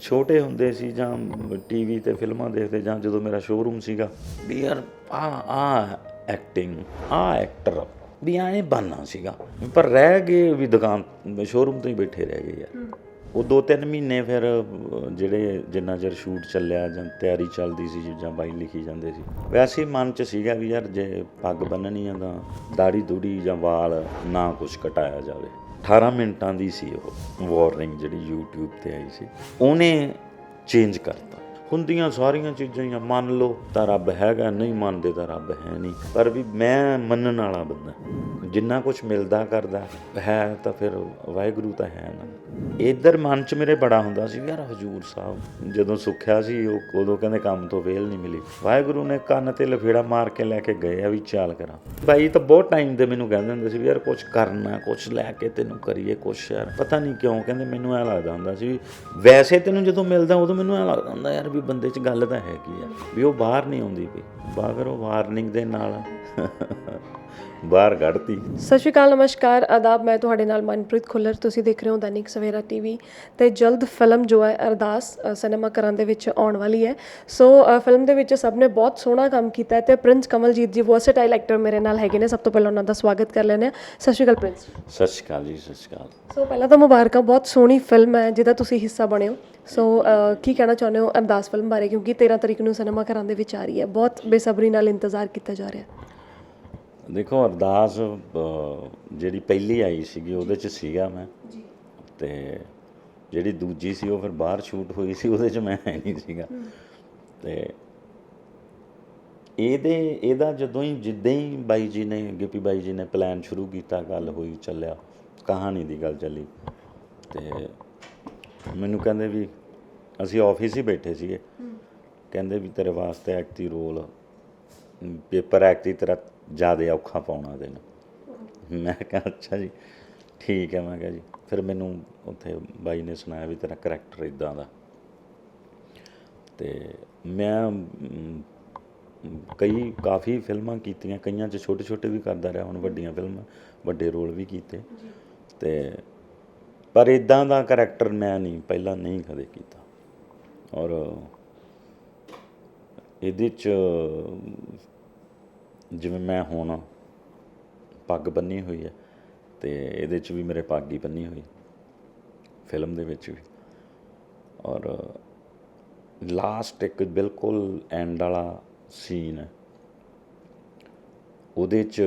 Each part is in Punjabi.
ਛੋਟੇ ਹੁੰਦੇ ਸੀ ਜਾਂ ਟੀਵੀ ਤੇ ਫਿਲਮਾਂ ਦੇਖਦੇ ਜਾਂ ਜਦੋਂ ਮੇਰਾ ਸ਼ੋਰੂਮ ਸੀਗਾ ਵੀ ਯਾਰ ਆ ਆ ਐਕਟਿੰਗ ਆ ਐਕਟਰ ਵੀ ਐਂ ਬਣਨਾ ਸੀਗਾ। ਪਰ ਰਹਿ ਗਏ ਵੀ ਦੁਕਾਨ ਸ਼ੋਰੂਮ ਤੋਂ ਹੀ ਬੈਠੇ ਰਹਿ ਗਏ ਯਾਰ। ਉਹ ਦੋ ਤਿੰਨ ਮਹੀਨੇ ਫਿਰ ਜਿਹੜੇ ਜਿੰਨਾ ਚਿਰ ਸ਼ੂਟ ਚੱਲਿਆ ਜਾਂ ਤਿਆਰੀ ਚੱਲਦੀ ਸੀ ਜਾਂ ਬਾਈ ਲਿਖੀ ਜਾਂਦੇ ਸੀ ਵੈਸੇ ਮਨ 'ਚ ਸੀਗਾ ਵੀ ਯਾਰ ਜੇ ਪੱਗ ਬੰਨਣੀ ਆ ਤਾਂ ਦਾੜੀ ਦੂੜੀ ਜਾਂ ਵਾਲ ਨਾ ਕੁਝ ਕਟਾਇਆ ਜਾਵੇ। 18 ਮਿੰਟਾਂ ਦੀ ਸੀ ਉਹ ਵਾਰਨਿੰਗ ਜਿਹੜੀ YouTube ਤੇ ਆਈ ਸੀ ਉਹਨੇ ਚੇਂਜ ਕਰਤਾ। ਹੁੰਦੀਆਂ ਸਾਰੀਆਂ ਚੀਜ਼ਾਂ ਹੀ ਆ। ਮੰਨ ਲਓ ਤਾਂ ਰੱਬ ਹੈਗਾ, ਨਹੀਂ ਮੰਨਦੇ ਤਾਂ ਰੱਬ ਹੈ ਨਹੀਂ। ਪਰ ਵੀ ਮੈਂ ਮੰਨਣ ਵਾਲਾ ਬੰਦਾ, ਜਿੰਨਾ ਕੁਝ ਮਿਲਦਾ ਕਰਦਾ, ਹੈ ਤਾਂ ਫਿਰ ਵਾਹਿਗੁਰੂ ਤਾਂ ਹੈ ਨਾ। ਇਧਰ ਮਨ ਚ ਮੇਰੇ ਬੜਾ ਹੁੰਦਾ ਸੀ ਵੀ ਯਾਰ ਹਜੂਰ ਸਾਹਿਬ, ਜਦੋਂ ਸੁੱਖਿਆ ਸੀ, ਉਹ ਉਦੋਂ ਕਹਿੰਦੇ ਕੰਮ ਤੋਂ ਵੇਲ ਨਹੀਂ ਮਿਲੀ। ਵਾਹਿਗੁਰੂ ਨੇ ਕੰਨ ਤੇ ਲਫੇੜਾ ਮਾਰ ਕੇ ਲੈ ਕੇ ਗਏ ਆ ਵੀ ਚਾਲ ਕਰਾਂ। ਭਾਈ ਤਾਂ ਬਹੁਤ ਟਾਈਮ ਦੇ ਮੈਨੂੰ ਕਹਿੰਦੇ ਹੁੰਦੇ ਸੀ ਵੀ ਯਾਰ ਕੁਝ ਕਰਨਾ ਕੁਝ ਲੈ ਕੇ ਤੈਨੂੰ ਕਰੀਏ ਕੁਝ ਯਾਰ। ਪਤਾ ਨਹੀਂ ਕਿਉਂ ਕਹਿੰਦੇ ਮੈਨੂੰ ਐ ਲੱਗਦਾ ਹੁੰਦਾ ਸੀ ਵੀ ਵੈਸੇ ਤੈਨੂੰ ਜਦੋਂ ਮਿਲਦਾ ਉਦੋਂ ਮੈਨੂੰ ਐ ਲੱਗਦਾ ਹੁੰਦਾ ਯਾਰ ਵੀ ਬੰਦੇ 'ਚ ਗੱਲ ਤਾਂ ਹੈਗੀ ਆ ਵੀ ਉਹ ਬਾਹਰ ਨਹੀਂ ਆਉਂਦੀ ਪਈ। ਬਾ ਉਹ ਵਾਰਨਿੰਗ ਦੇ ਨਾਲ ਬਾਹਰ ਕੱਢਤੀ। ਸਤਿ ਸ਼੍ਰੀ ਅਕਾਲ ਨਮਸਕਾਰ ਆਦਾਬ ਮੈਂ ਤੁਹਾਡੇ ਨਾਲ ਮਨਪ੍ਰੀਤ ਖੁੱਲਰ। ਤੁਸੀਂ ਦੇਖ ਰਹੇ ਹੋ ਦੈਨਿਕ ਸਵੇਰਾ ਟੀਵੀ ਤੇ ਜਲਦ ਫਿਲਮ ਜੋ ਹੈ ਅਰਦਾਸ ਸਿਨੇਮਾ ਘਰਾਂ ਦੇ ਵਿੱਚ ਆਉਣ ਵਾਲੀ ਹੈ। ਸੋ ਫਿਲਮ ਦੇ ਵਿੱਚ ਸਭ ਨੇ ਬਹੁਤ ਸੋਹਣਾ ਕੰਮ ਕੀਤਾ ਹੈ ਤੇ ਪ੍ਰਿੰਸ ਕਮਲਜੀਤ ਜੀ ਵਰਸਟਾਈਲ ਐਕਟਰ ਮੇਰੇ ਨਾਲ ਹੈਗੇ ਨੇ। ਸਭ ਤੋਂ ਪਹਿਲਾਂ ਉਹਨਾਂ ਦਾ ਸਵਾਗਤ ਕਰ ਲੈਂਦੇ ਹਾਂ। ਸਤਿ ਸ਼੍ਰੀ ਅਕਾਲ ਪ੍ਰਿੰਸ। ਸਤਿ ਸ਼੍ਰੀ ਅਕਾਲ ਜੀ ਸਤਿ ਸ਼੍ਰੀ ਅਕਾਲ। ਸੋ ਪਹਿਲਾਂ ਤਾਂ ਮੁਬਾਰਕਾਂ ਬਹੁਤ ਸੋਹਣੀ ਫਿਲਮ ਹੈ ਜਿਹਦਾ ਤੁਸੀਂ ਹਿੱਸਾ ਬਣੇ ਹੋ। ਸੋ ਕੀ ਕਹਿਣਾ ਚਾਹੁੰਦੇ ਹੋ ਅਰਦਾਸ ਫਿਲਮ ਬਾਰੇ? ਕਿਉਂਕਿ 13 ਤਰੀਕ ਨੂੰ ਸਿਨੇਮਾ ਘਰਾਂ ਦੇ ਵਿੱਚ ਆ ਰਹੀ ਹੈ। ਬਹੁਤ ਬੇਸਬਰੀ ਨਾਲ ਇੰਤਜ਼ਾਰ ਕੀਤਾ ਜਾ ਰਿਹਾ। ਹੈ ਦੇਖੋ ਅਰਦਾਸ ਜਿਹੜੀ ਪਹਿਲੀ ਆਈ ਸੀਗੀ ਉਹਦੇ ਚ ਸੀਗਾ ਮੈਂ। ਜੀ। ਤੇ ਜਿਹੜੀ ਦੂਜੀ ਸੀ ਉਹ ਫਿਰ ਬਾਹਰ ਸ਼ੂਟ ਹੋਈ ਸੀ ਉਹਦੇ ਚ ਮੈਂ ਨਹੀਂ ਸੀਗਾ। ਤੇ ਇਹਦੇ ਇਹਦਾ ਜਦੋਂ ਹੀ ਜਿੱਦਾਂ ਹੀ ਬਾਈ ਜੀ ਨੇ ਗਿੱਪੀ ਬਾਈ ਜੀ ਨੇ ਪਲਾਨ ਸ਼ੁਰੂ ਕੀਤਾ ਗੱਲ ਹੋਈ ਚੱਲਿਆ ਕਹਾਣੀ ਦੀ ਗੱਲ ਚੱਲੀ। ਤੇ ਮੈਨੂੰ ਕਹਿੰਦੇ ਵੀ ਅਸੀਂ ਆਫਿਸ ਹੀ ਬੈਠੇ ਸੀਗੇ। ਕਹਿੰਦੇ ਵੀ ਤੇਰੇ ਵਾਸਤੇ ਐਕਟੀ ਰੋਲ ਪੇਪਰ ਐਕਟ ਦੀ ਤਰ੍ਹਾਂ ਜ਼ਿਆਦਾ ਔਖਾ ਪਾਉਣਾ ਤੈਨੂੰ ਮੈਂ ਕਿਹਾ ਅੱਛਾ ਜੀ ਠੀਕ ਹੈ ਮੈਂ ਕਿਹਾ ਜੀ। ਫਿਰ ਮੈਨੂੰ ਉੱਥੇ ਬਾਈ ਨੇ ਸੁਣਾਇਆ ਵੀ ਤੇਰਾ ਕਰੈਕਟਰ ਇਦਾਂ ਦਾ। ਤੇ ਮੈਂ ਕਈ ਕਾਫੀ ਫਿਲਮਾਂ ਕੀਤੀਆਂ ਕਈਆਂ 'ਚ ਛੋਟੇ ਛੋਟੇ ਵੀ ਕਰਦਾ ਰਿਹਾ ਹੁਣ ਵੱਡੀਆਂ ਫਿਲਮਾਂ ਵੱਡੇ ਰੋਲ ਵੀ ਕੀਤੇ। ਤੇ ਪਰ ਇਦਾਂ ਦਾ ਕਰੈਕਟਰ ਮੈਂ ਨਹੀਂ ਪਹਿਲਾਂ ਨਹੀਂ ਕਦੇ ਕੀਤਾ। ਔਰ ਇਹਦੇ 'ਚ ਜਿਵੇਂ ਮੈਂ ਹੁਣ ਪੱਗ ਬੰਨੀ ਹੋਈ ਹੈ ਤੇ ਇਹਦੇ 'ਚ ਵੀ ਮੇਰੇ ਪੱਗ ਹੀ ਬੰਨੀ ਹੋਈ, ਫਿਲਮ ਦੇ ਵਿੱਚ ਵੀ। ਔਰ ਲਾਸਟ ਇੱਕ ਬਿਲਕੁਲ ਐਂਡ ਵਾਲਾ ਸੀਨ ਹੈ। ਉਹਦੇ 'ਚ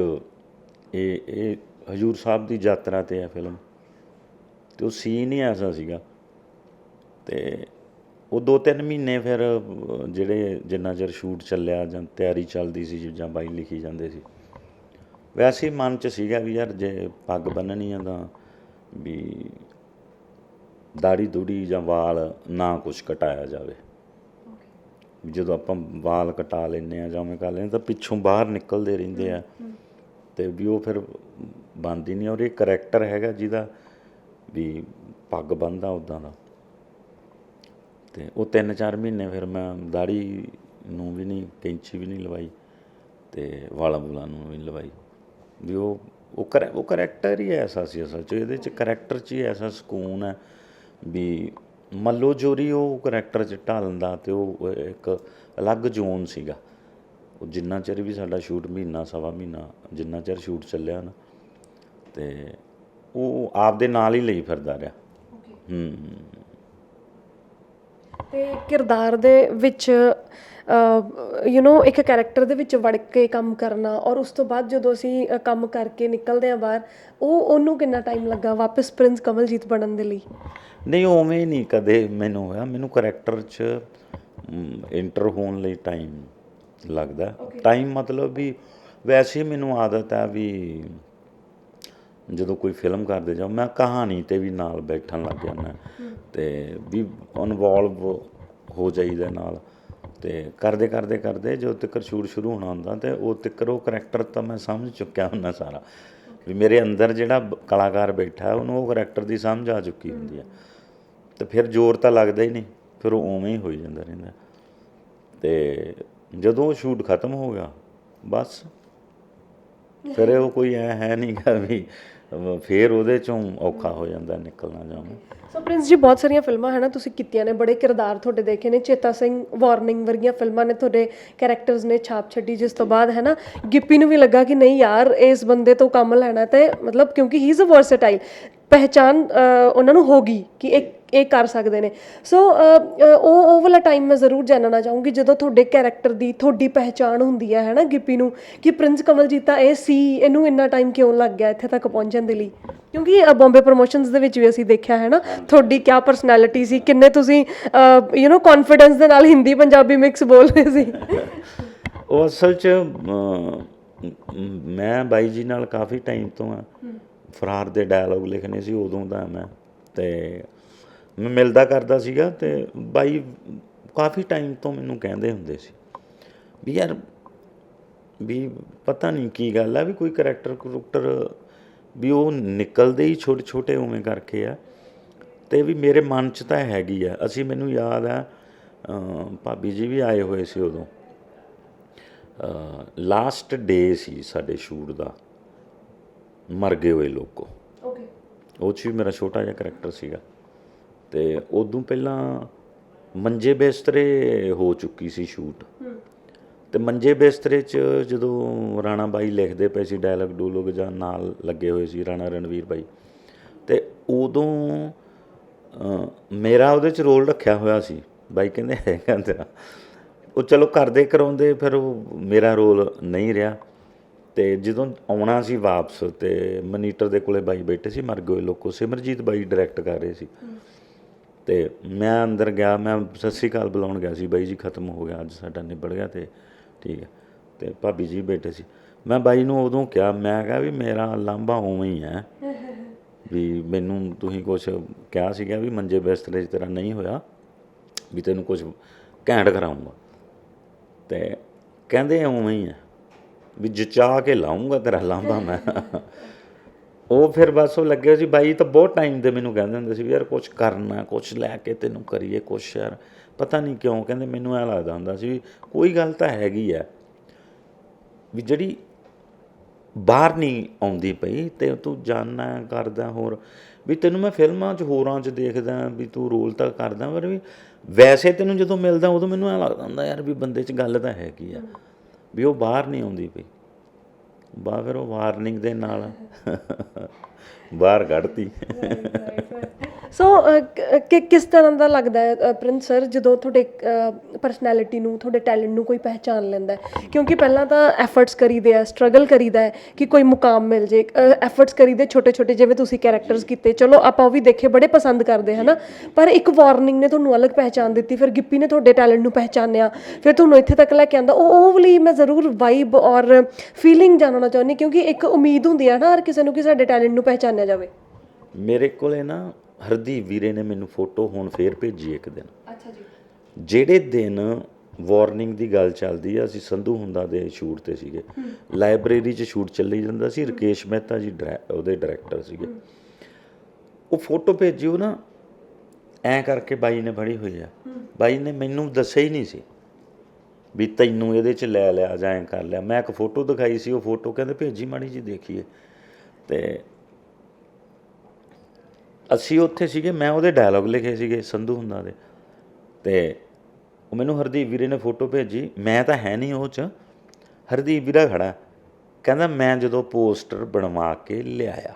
ਇਹ ਇਹ ਹਜੂਰ ਸਾਹਿਬ ਦੀ ਯਾਤਰਾ ਤੇ ਹੈ ਫਿਲਮ। ਤੇ ਉਹ ਸੀਨ ਹੀ ਐਸਾ ਸੀਗਾ। ਤੇ ਉਹ ਦੋ ਤਿੰਨ ਮਹੀਨੇ ਫਿਰ ਜਿਹੜੇ ਜਿੰਨਾ ਚਿਰ ਸ਼ੂਟ ਚੱਲਿਆ ਜਾਂ ਤਿਆਰੀ ਚੱਲਦੀ ਸੀ ਜਾਂ ਬਾਈ ਲਿਖੀ ਜਾਂਦੇ ਸੀ। ਵੈਸੇ ਹੀ ਮਨ 'ਚ ਸੀਗਾ ਵੀ ਯਾਰ ਜੇ ਪੱਗ ਬੰਨਣੀ ਆ ਤਾਂ ਵੀ ਦਾੜੀ ਦੂੜੀ ਜਾਂ ਵਾਲ ਨਾ ਕੁਝ ਕਟਾਇਆ ਜਾਵੇ। ਵੀ ਜਦੋਂ ਆਪਾਂ ਵਾਲ ਕਟਾ ਲੈਂਦੇ ਆ ਜਾਂ ਉਵੇਂ ਕਰ ਲੈਂਦੇ ਤਾਂ ਪਿੱਛੋਂ ਬਾਹਰ ਨਿਕਲਦੇ ਰਹਿੰਦੇ ਆ। ਤੇ ਵੀ ਉਹ ਫਿਰ ਬਣਦੀ ਨਹੀਂ ਔਰ ਇਹ ਕਰੈਕਟਰ ਹੈਗਾ ਜਿਹਦਾ ਵੀ ਪੱਗ ਬੰਨਦਾ ਉਦਾਂ ਦਾ। ਤੇ ਉਹ 3-4 ਮਹੀਨੇ ਫਿਰ ਮੈਂ ਦਾੜੀ ਨੂੰ ਵੀ ਨਹੀਂ ਕੈਂਚੀ ਵੀ ਨਹੀਂ ਲਵਾਈ ਤੇ ਵਾਲਾਂ ਵੂਲਾਂ ਨੂੰ ਵੀ ਨਹੀਂ ਲਵਾਈ। ਵੀ ਉਹ ਉਹ ਕਰ ਉਹ ਕਰੈਕਟਰ ਹੀ ਐਸਾ ਸੀ ਅਸਲ 'ਚ ਇਹਦੇ 'ਚ ਕਰੈਕਟਰ 'ਚ ਹੀ ਐਸਾ ਸਕੂਨ ਹੈ ਵੀ ਮੱਲੋ ਜੋਰੀ ਉਹ ਕਰੈਕਟਰ 'ਚ ਢਾਲਦਾ ਤੇ ਉਹ ਇੱਕ ਅਲੱਗ ਜ਼ੋਨ ਸੀਗਾ। ਉਹ ਜਿੰਨਾ ਚਿਰ ਵੀ ਸਾਡਾ ਸ਼ੂਟ ਮਹੀਨਾ ਸਵਾ ਮਹੀਨਾ ਜਿੰਨਾ ਚਿਰ ਸ਼ੂਟ ਚੱਲਿਆ ਨਾ ਤੇ ਉਹ ਆਪਦੇ ਨਾਲ ਹੀ ਲਈ ਫਿਰਦਾ ਰਿਹਾ। ਹੂੰ। ਤੇ ਕਿਰਦਾਰ ਦੇ ਵਿੱਚ ਯੂ نو ਇੱਕ ਕੈਰੈਕਟਰ ਦੇ ਵਿੱਚ ਵੜ ਕੇ ਕੰਮ ਕਰਨਾ ਔਰ ਉਸ ਤੋਂ ਬਾਅਦ ਜਦੋਂ ਅਸੀਂ ਕੰਮ ਕਰਕੇ ਨਿਕਲਦੇ ਆ ਬਾਹਰ ਉਹ ਉਹਨੂੰ ਕਿੰਨਾ ਟਾਈਮ ਲੱਗਾ ਵਾਪਸ ਪ੍ਰਿੰਸ ਕਮਲਜੀਤ ਬਣਨ ਦੇ ਲਈ? ਨਹੀਂ ਉਵੇਂ ਨਹੀਂ ਕਦੇ ਮੈਨੂੰ ਹੋਇਆ। ਮੈਨੂੰ ਕਰੈਕਟਰ 'ਚ ਇੰਟਰ ਹੋਣ ਲਈ ਟਾਈਮ ਲੱਗਦਾ। ਟਾਈਮ ਮਤਲਬ ਵੀ ਵੈਸੇ ਹੀ ਮੈਨੂੰ ਆਦਤ ਹੈ ਵੀ ਜਦੋਂ ਕੋਈ ਫਿਲਮ ਕਰਦੇ ਜਾਓ ਮੈਂ ਕਹਾਣੀ ਤੇ ਵੀ ਨਾਲ ਬੈਠਣ ਲੱਗ ਜਾਂਦਾ। ਤੇ ਵੀ ਇਨਵੋਲਵ ਹੋ ਜਾਈਦਾ ਨਾਲ। ਤੇ ਕਰਦੇ ਕਰਦੇ ਕਰਦੇ ਜਦੋਂ ਤੱਕ ਸ਼ੂਟ ਸ਼ੁਰੂ ਹੋਣਾ ਹੁੰਦਾ ਤੇ ਉਹ ਤੱਕ ਉਹ ਕਰੈਕਟਰ ਤਾਂ ਮੈਂ ਸਮਝ ਚੁੱਕਿਆ ਹੁੰਦਾ ਸਾਰਾ। ਵੀ ਮੇਰੇ ਅੰਦਰ ਜਿਹੜਾ ਕਲਾਕਾਰ ਬੈਠਾ ਹੈ, ਉਹਨੂੰ ਉਹ ਕਰੈਕਟਰ ਦੀ ਸਮਝ ਆ ਚੁੱਕੀ ਹੁੰਦੀ ਹੈ। ਤੇ ਫਿਰ ਜ਼ੋਰ ਤਾਂ ਲੱਗਦਾ ਹੀ ਨਹੀਂ ਫਿਰ ਉਹ ਉਵੇਂ ਹੀ ਹੋਈ ਜਾਂਦਾ ਰਹਿੰਦਾ। ਤੇ ਜਦੋਂ ਸ਼ੂਟ ਖਤਮ ਹੋ ਗਿਆ ਬਸ ਫਿਰ ਉਹ ਕੋਈ ਐ ਹੈ ਨਹੀਂ ਗਾ ਵੀ ਫੇਰ ਉਹਦੇ ਚੋਂ ਔਖਾ ਹੋ ਜਾਂਦਾ ਨਿਕਲਣਾ ਜਾਣਾ ਸੋ ਪ੍ਰਿੰਸ ਜੀ, ਬਹੁਤ ਸਾਰੀਆਂ ਫਿਲਮਾਂ ਹੈ ਨਾ ਤੁਸੀਂ ਕੀਤੀਆਂ ਨੇ, ਬੜੇ ਕਿਰਦਾਰ ਤੁਹਾਡੇ ਦੇਖੇ ਨੇ, ਚੇਤਾ ਸਿੰਘ ਵਾਰਨਿੰਗ ਵਰਗੀਆਂ ਫਿਲਮਾਂ ਨੇ ਤੁਹਾਡੇ, ਕੈਰੈਕਟਰਸ ਨੇ ਛਾਪ ਛੱਡੀ ਜਿਸ ਤੋਂ ਬਾਅਦ ਹੈ ਨਾ ਗਿੱਪੀ ਨੂੰ ਵੀ ਲੱਗਾ ਕਿ ਨਹੀਂ ਯਾਰ, ਇਸ ਬੰਦੇ ਤੋਂ ਕੰਮ ਲੈਣਾ ਤੇ ਮਤਲਬ ਕਿਉਂਕਿ ਹੀ ਇਜ਼ ਅ ਵਰਸਟਾਈਲ ਪਹਿਚਾਨ ਉਹਨਾਂ ਨੂੰ ਹੋਗੀ ਕਿ ਇਹ ਇਹ ਕਰ ਸਕਦੇ ਨੇ। ਸੋ ਉਹ ਉਹ ਵਾਲਾ ਟਾਈਮ ਮੈਂ ਜ਼ਰੂਰ ਜਾਣਨਾ ਚਾਹੂੰਗੀ ਜਦੋਂ ਤੁਹਾਡੇ ਕੈਰੈਕਟਰ ਦੀ ਤੁਹਾਡੀ ਪਹਿਚਾਨ ਹੁੰਦੀ ਹੈ ਹੈ ਨਾ ਗਿੱਪੀ ਨੂੰ ਕਿ ਪ੍ਰਿੰਸ ਕਮਲਜੀਤ ਤਾਂ ਇਹ ਸੀ ਇਹਨੂੰ ਇੰਨਾ ਟਾਈਮ ਕਿਉਂ ਲੱਗ ਗਿਆ ਇੱਥੇ ਤੱਕ ਪਹੁੰਚਣ ਦੇ ਲਈ? ਕਿਉਂਕਿ ਬੰਬੇ ਪ੍ਰੋਮੋਸ਼ਨਸ ਦੇ ਵਿੱਚ ਵੀ ਅਸੀਂ ਦੇਖਿਆ ਹੈ ਨਾ ਤੁਹਾਡੀ ਕੀ ਪਰਸਨੈਲਿਟੀ ਸੀ ਕਿੰਨੇ ਤੁਸੀਂ ਯੂ نو ਕੌਨਫੀਡੈਂਸ ਦੇ ਨਾਲ ਹਿੰਦੀ ਪੰਜਾਬੀ ਮਿਕਸ ਬੋਲ ਰਹੇ ਸੀ। ਉਹ ਅਸਲ 'ਚ ਮੈਂ ਬਾਈ ਜੀ ਨਾਲ ਕਾਫੀ ਟਾਈਮ ਤੋਂ ਆ। ਫਰਾਰ ਦੇ ਡਾਇਲੌਗ ਲਿਖਣੇ ਸੀ, ਉਦੋਂ ਦਾ ਮੈਂ ਤੇ ਮੈਂ ਮਿਲਦਾ ਕਰਦਾ ਸੀਗਾ ਤੇ ਬਾਈ ਕਾਫੀ ਟਾਈਮ ਤੋਂ ਮੈਨੂੰ ਕਹਿੰਦੇ ਹੁੰਦੇ ਸੀ ਵੀ ਯਾਰ ਵੀ ਪਤਾ ਨਹੀਂ ਕੀ ਗੱਲ ਆ, ਵੀ ਕੋਈ ਕਰੈਕਟਰ ਕਰੂਕਟਰ ਵੀ ਉਹ ਨਿਕਲਦੇ ਹੀ ਛੋਟੇ ਛੋਟੇ ਉਵੇਂ ਕਰਕੇ ਆ ਤੇ ਵੀ ਮੇਰੇ ਮਨ 'ਚ ਤਾਂ ਹੈਗੀ ਆ। ਅਸੀਂ ਮੈਨੂੰ ਯਾਦ ਆ ਭਾਬੀ ਜੀ ਵੀ ਆਏ ਹੋਏ ਸੀ ਉਦੋਂ। ਲਾਸਟ ਡੇ ਸੀ ਸਾਡੇ ਸ਼ੂਟ ਦਾ। ਮਰ ਗਏ ਹੋਏ ਲੋਕੋ। ਓਕੇ ਉਹ 'ਚ ਵੀ ਮੇਰਾ ਛੋਟਾ ਜਿਹਾ ਕਰੈਕਟਰ ਸੀਗਾ। ਤੇ ਉਦੋਂ ਪਹਿਲਾਂ ਮੰਜੇ ਬਿਸਤਰੇ ਹੋ ਚੁੱਕੀ ਸੀ ਸ਼ੂਟ ਤੇ ਮੰਜੇ ਬਿਸਤਰੇ 'ਚ ਜਦੋਂ ਰਾਣਾ ਬਾਈ ਲਿਖਦੇ ਪਏ ਸੀ ਡਾਇਲੌਗ ਡੂਲੋਗ ਜਾਂ ਨਾਲ ਲੱਗੇ ਹੋਏ ਸੀ ਰਾਣਾ ਰਣਵੀਰ ਬਾਈ। ਤੇ ਉਦੋਂ ਮੇਰਾ ਉਹਦੇ 'ਚ ਰੋਲ ਰੱਖਿਆ ਹੋਇਆ ਸੀ। ਬਾਈ ਕਹਿੰਦੇ ਹੈਗਾ ਤੇਰਾ। ਉਹ ਚਲੋ ਕਰਦੇ ਕਰਾਉਂਦੇ ਫਿਰ ਉਹ ਮੇਰਾ ਰੋਲ ਨਹੀਂ ਰਿਹਾ। ਤੇ ਜਦੋਂ ਆਉਣਾ ਸੀ ਵਾਪਸ ਤੇ ਮਨੀਟਰ ਦੇ ਕੋਲੇ ਬਾਈ ਬੈਠੇ ਸੀ ਮਰ ਗਏ ਲੋਕੋ। ਸਿਮਰਜੀਤ ਬਾਈ ਡਾਇਰੈਕਟ ਕਰ ਰਹੇ ਸੀ। ਤੇ ਮੈਂ ਅੰਦਰ ਗਿਆ ਮੈਂ ਸਤਿ ਸ਼੍ਰੀ ਅਕਾਲ ਬੁਲਾਉਣ ਗਿਆ ਸੀ। ਬਾਈ ਜੀ ਖਤਮ ਹੋ ਗਿਆ ਅੱਜ ਸਾਡਾ ਨਿਬੜ ਗਿਆ ਤੇ ਠੀਕ ਹੈ। ਤੇ ਭਾਬੀ ਜੀ ਬੈਠੇ ਸੀ। ਮੈਂ ਬਾਈ ਨੂੰ ਉਦੋਂ ਕਿਹਾ ਮੈਂ ਕਿਹਾ ਵੀ ਮੇਰਾ ਲਾਂਭਾ ਉਵੇਂ ਹੀ ਹੈ। ਵੀ ਮੈਨੂੰ ਤੁਸੀਂ ਕੁਝ ਕਿਹਾ ਸੀਗਾ ਵੀ ਮੰਜੇ ਬਿਸਤਰੇ 'ਚ ਤੇਰਾ ਨਹੀਂ ਹੋਇਆ ਵੀ ਤੈਨੂੰ ਕੁਝ ਘੈਂਟ ਕਰਾਉਂਗਾ। ਤੇ ਕਹਿੰਦੇ ਉਵੇਂ ਹੀ ਹੈ। ਵੀ ਜਚਾ ਕੇ ਲਾਉਂਗਾ ਤੇਰਾ ਲਾਂਭਾ ਮੈਂ। ਉਹ ਫਿਰ ਬਸ ਉਹ ਲੱਗਿਆ ਸੀ, ਬਾਈ ਤਾਂ ਬਹੁਤ ਟਾਈਮ ਦੇ ਮੈਨੂੰ ਕਹਿੰਦੇ ਹੁੰਦੇ ਸੀ ਵੀ ਯਾਰ ਕੁਝ ਕਰਨਾ ਕੁਝ ਲੈ ਕੇ ਤੈਨੂੰ ਕਰੀਏ ਕੁਛ ਯਾਰ। ਪਤਾ ਨਹੀਂ ਕਿਉਂ ਕਹਿੰਦੇ ਮੈਨੂੰ ਐ ਲੱਗਦਾ ਹੁੰਦਾ ਸੀ ਵੀ ਕੋਈ ਗੱਲ ਤਾਂ ਹੈਗੀ ਆ ਵੀ ਜਿਹੜੀ ਬਾਹਰ ਨਹੀਂ ਆਉਂਦੀ ਪਈ ਤੇ ਤੂੰ ਜਾਣਨਾ ਕਰਦਾ ਹੋਰ। ਵੀ ਤੈਨੂੰ ਮੈਂ ਫਿਲਮਾਂ 'ਚ ਹੋਰਾਂ 'ਚ ਦੇਖਦਾ ਵੀ ਤੂੰ ਰੋਲ ਤਾਂ ਕਰਦਾ, ਪਰ ਵੀ ਵੈਸੇ ਤੈਨੂੰ ਜਦੋਂ ਮਿਲਦਾ ਉਦੋਂ ਮੈਨੂੰ ਐ ਲੱਗਦਾ ਹੁੰਦਾ ਯਾਰ ਵੀ ਬੰਦੇ 'ਚ ਗੱਲ ਤਾਂ ਹੈਗੀ ਆ ਵੀ ਉਹ ਬਾਹਰ ਨਹੀਂ ਆਉਂਦੀ ਪਈ। ਬਾ ਫਿਰ ਉਹ ਵਾਰਨਿੰਗ ਦੇ ਨਾਲ ਬਾਹਰ ਕੱਢਤੀ। ਸੋ ਕਿ ਕਿਸ ਤਰ੍ਹਾਂ ਦਾ ਲੱਗਦਾ ਹੈ ਪ੍ਰਿੰਸ ਸਰ, ਜਦੋਂ ਤੁਹਾਡੇ ਪਰਸਨੈਲਿਟੀ ਨੂੰ, ਤੁਹਾਡੇ ਟੈਲੈਂਟ ਨੂੰ ਕੋਈ ਪਹਿਚਾਨ ਲੈਂਦਾ ਕਿਉਂਕਿ ਪਹਿਲਾਂ ਤਾਂ ਐਫਰਟਸ ਕਰੀਦੇ ਆ ਸਟਰਗਲ ਕਰੀਦਾ ਹੈ ਕਿ ਕੋਈ ਮੁਕਾਮ ਮਿਲ ਜੇ ਐਫਰਟਸ ਕਰੀਦੇ ਛੋਟੇ ਛੋਟੇ ਜਿਵੇਂ ਤੁਸੀਂ ਕੈਰੈਕਟਰਸ ਕੀਤੇ, ਚਲੋ ਆਪਾਂ ਉਹ ਵੀ ਦੇਖੇ, ਬੜੇ ਪਸੰਦ ਕਰਦੇ, ਹਨਾ? ਪਰ ਇੱਕ ਵਾਰਨਿੰਗ ਨੇ ਤੁਹਾਨੂੰ ਅਲੱਗ ਪਹਿਚਾਨ ਦਿੱਤੀ, ਫਿਰ ਗਿੱਪੀ ਨੇ ਤੁਹਾਡੇ ਟੈਲੈਂਟ ਨੂੰ ਪਹਿਚਾਨਿਆ, ਫਿਰ ਤੁਹਾਨੂੰ ਇੱਥੇ ਤੱਕ ਲੈ ਕੇ ਆਂਦਾ, ਉਹ ਉਹ ਲਈ ਮੈਂ ਜ਼ਰੂਰ ਵਾਈਬ ਔਰ ਫੀਲਿੰਗ ਜਾਣਨਾ ਚਾਹੁੰਦੀ ਕਿਉਂਕਿ ਇੱਕ ਉਮੀਦ ਹੁੰਦੀ ਹੈ ਨਾ, ਹਰ ਕਿਸੇ ਨੂੰ ਕਿ ਸਾਡੇ ਟੈਲੈਂਟ ਨੂੰ ਪਹਿਚਾਨਿਆ ਜਾਵੇ। ਮੇਰੇ ਕੋਲੇ ਨਾ ਹਰਦੀਪ ਵੀਰੇ ਨੇ ਮੈਨੂੰ ਫੋਟੋ ਹੁਣ ਫੇਰ ਭੇਜੀ ਇੱਕ ਦਿਨ। ਅੱਛਾ ਜੀ। ਜਿਹੜੇ ਦਿਨ ਵਾਰਨਿੰਗ ਦੀ ਗੱਲ ਚੱਲਦੀ ਆ ਅਸੀਂ ਸੰਧੂ ਹੁੰਦਾ ਦੇ ਸ਼ੂਟ ਤੇ ਸੀਗੇ। ਲਾਇਬ੍ਰੇਰੀ 'ਚ ਸ਼ੂਟ ਚੱਲੀ ਜਾਂਦਾ ਸੀ ਰਕੇਸ਼ ਮਹਿਤਾ ਜੀ ਉਹਦੇ ਡਾਇਰੈਕਟਰ ਸੀਗੇ। ਉਹ ਫੋਟੋ ਭੇਜੀ ਉਹ ਨਾ ਐ ਕਰਕੇ ਬਾਈ ਨੇ ਫੜੀ ਹੋਈ ਆ। ਬਾਈ ਨੇ ਮੈਨੂੰ ਦੱਸਿਆ ਹੀ ਨਹੀਂ ਸੀ ਵੀ ਤੈਨੂੰ ਇਹਦੇ 'ਚ ਲੈ ਲਿਆ ਜਾਂ ਐਂ ਕਰ ਲਿਆ। ਮੈਂ ਇੱਕ ਫੋਟੋ ਦਿਖਾਈ ਸੀ ਉਹ ਫੋਟੋ ਕਹਿੰਦੇ ਭੇਜੀ ਮਾੜੀ ਜੀ ਦੇਖੀਏ। ਤੇ ਅਸੀਂ ਉੱਥੇ ਸੀਗੇ ਮੈਂ ਉਹਦੇ ਡਾਇਲੌਗ ਲਿਖੇ ਸੀਗੇ ਸੰਧੂ ਹੁੰਦਾ ਦੇ। ਤੇ ਉਹ ਮੈਨੂੰ ਹਰਦੀਪ ਵੀਰੇ ਨੇ ਫੋਟੋ ਭੇਜੀ ਮੈਂ ਤਾਂ ਹੈ ਨਹੀਂ ਉਹ ਚ। ਹਰਦੀਪ ਵੀਰਾ ਖੜਾ ਕਹਿੰਦਾ ਮੈਂ ਜਦੋਂ ਪੋਸਟਰ ਬਣਵਾ ਕੇ ਲਿਆਇਆ।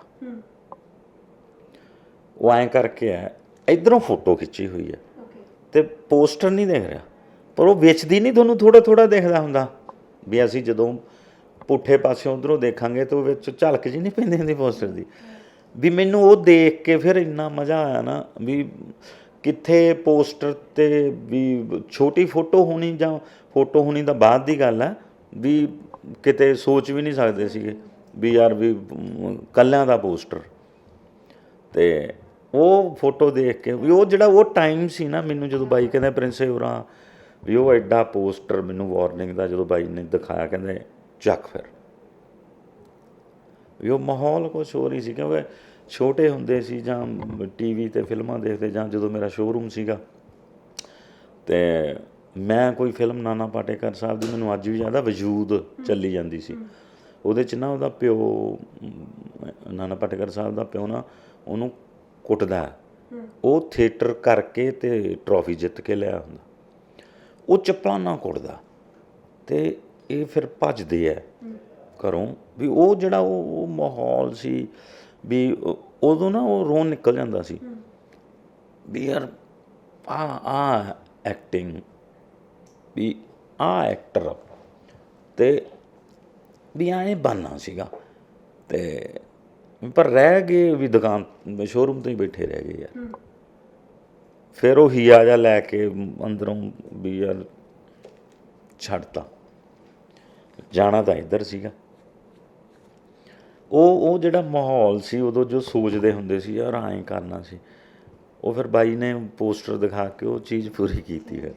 ਉਹ ਐਂ ਕਰਕੇ ਆ ਇਧਰੋਂ ਫੋਟੋ ਖਿੱਚੀ ਹੋਈ ਹੈ ਤੇ ਪੋਸਟਰ ਨਹੀਂ ਦਿਖ ਰਿਹਾ ਪਰ ਉਹ ਵੇਚਦੀ ਨਹੀਂ ਤੁਹਾਨੂੰ ਥੋੜਾ ਥੋੜਾ ਦਿਖਦਾ ਹੁੰਦਾ। ਵੀ ਅਸੀਂ ਜਦੋਂ ਪੁੱਠੇ ਪਾਸੇ ਉਧਰੋਂ ਦੇਖਾਂਗੇ ਤਾਂ ਉਹ ਵਿੱਚ ਝਲਕ ਜੀ ਨਹੀਂ ਪੈਂਦੀ ਹੁੰਦੀ ਪੋਸਟਰ ਦੀ। ਵੀ ਮੈਨੂੰ ਉਹ ਦੇਖ ਕੇ ਫਿਰ ਇੰਨਾ ਮਜ਼ਾ ਆਇਆ ਨਾ ਵੀ ਕਿੱਥੇ ਪੋਸਟਰ ਤੇ ਵੀ ਛੋਟੀ ਫੋਟੋ ਹੋਣੀ ਜਾਂ ਫੋਟੋ ਹੋਣੀ ਤਾਂ ਬਾਅਦ ਦੀ ਗੱਲ ਹੈ ਵੀ ਕਿਤੇ ਸੋਚ ਵੀ ਨਹੀਂ ਸਕਦੇ ਸੀਗੇ ਵੀ ਯਾਰ ਵੀ ਮ, ਕੱਲਿਆਂ ਦਾ ਪੋਸਟਰ। ਤੇ ਉਹ ਫੋਟੋ ਦੇਖ ਕੇ ਵੀ ਉਹ ਜਿਹੜਾ ਉਹ ਟਾਈਮ ਸੀ ਨਾ ਮੈਨੂੰ ਜਦੋਂ ਬਾਈ ਕਹਿੰਦਾ ਪ੍ਰਿੰਸੇ ਹੋਰਾਂ ਵੀ ਉਹ ਐਡਾ ਪੋਸਟਰ ਮੈਨੂੰ ਵਾਰਨਿੰਗ ਦਾ ਜਦੋਂ ਬਾਈ ਨੇ ਦਿਖਾਇਆ ਕਹਿੰਦੇ ਚੱਕ ਫਿਰ। ਵੀ ਉਹ ਮਾਹੌਲ ਕੁਝ ਹੋਰ ਹੀ ਸੀ, ਕਿਉਂਕਿ ਛੋਟੇ ਹੁੰਦੇ ਸੀ ਜਾਂ ਟੀਵੀ ਤੇ ਫਿਲਮਾਂ ਦੇਖਦੇ ਜਾਂ ਜਦੋਂ ਮੇਰਾ ਸ਼ੋਰੂਮ ਸੀਗਾ, ਤੇ ਮੈਂ ਕੋਈ ਫਿਲਮ ਨਾਨਾ ਪਾਟੇਕਰ ਸਾਹਿਬ ਦੀ ਮੈਨੂੰ ਅੱਜ ਵੀ ਜ਼ਿਆਦਾ ਵਜੂਦ ਚੱਲੀ ਜਾਂਦੀ ਸੀ। ਉਹਦੇ ਚ ਨਾ ਉਹਦਾ ਪਿਓ, ਨਾਨਾ ਪਾਟੇਕਰ ਸਾਹਿਬ ਦਾ ਪਿਓ ਨਾ ਉਹਨੂੰ ਕੁੱਟਦਾ। ਉਹ ਥੀਏਟਰ ਕਰਕੇ ਤੇ ਟਰੋਫੀ ਜਿੱਤ ਕੇ ਲਿਆ ਹੁੰਦਾ। ਉਹ ਚੱਪਲਾਂ ਨਾਲ ਕੁੱਟਦਾ। ਤੇ ਇਹ ਫਿਰ ਭੱਜਦੇ ਆ। ਘਰੋਂ ਵੀ ਉਹ ਜਿਹੜਾ ਉਹ ਮਾਹੌਲ ਸੀ ਵੀ ਉਦੋਂ ਨਾ ਉਹ ਰੋਣ ਨਿਕਲ ਜਾਂਦਾ ਸੀ। ਵੀ ਯਾਰ ਆ ਆ ਐਕਟਿੰਗ ਵੀ ਆ ਐਕਟਰ ਤੇ ਵੀ ਐਂ ਬਣਨਾ ਸੀਗਾ। ਤੇ ਪਰ ਰਹਿ ਗਏ ਵੀ ਦੁਕਾਨ ਸ਼ੋਰੂਮ ਤੋਂ ਹੀ ਬੈਠੇ ਰਹਿ ਗਏ ਯਾਰ। ਫਿਰ ਉਹ ਹੀਆ ਜਾ ਲੈ ਕੇ ਅੰਦਰੋਂ ਵੀ ਯਾਰ ਛੱਡਤਾ। ਜਾਣਾ ਤਾਂ ਇੱਧਰ ਸੀਗਾ। ਉਹ ਉਹ ਜਿਹੜਾ ਮਾਹੌਲ ਸੀ ਉਦੋਂ ਜੋ ਸੋਚਦੇ ਹੁੰਦੇ ਸੀ ਯਾਰ ਐਂ ਕਰਨਾ ਸੀ। ਉਹ ਫਿਰ ਬਾਈ ਨੇ ਪੋਸਟਰ ਦਿਖਾ ਕੇ ਉਹ ਚੀਜ਼ ਪੂਰੀ ਕੀਤੀ ਫਿਰ।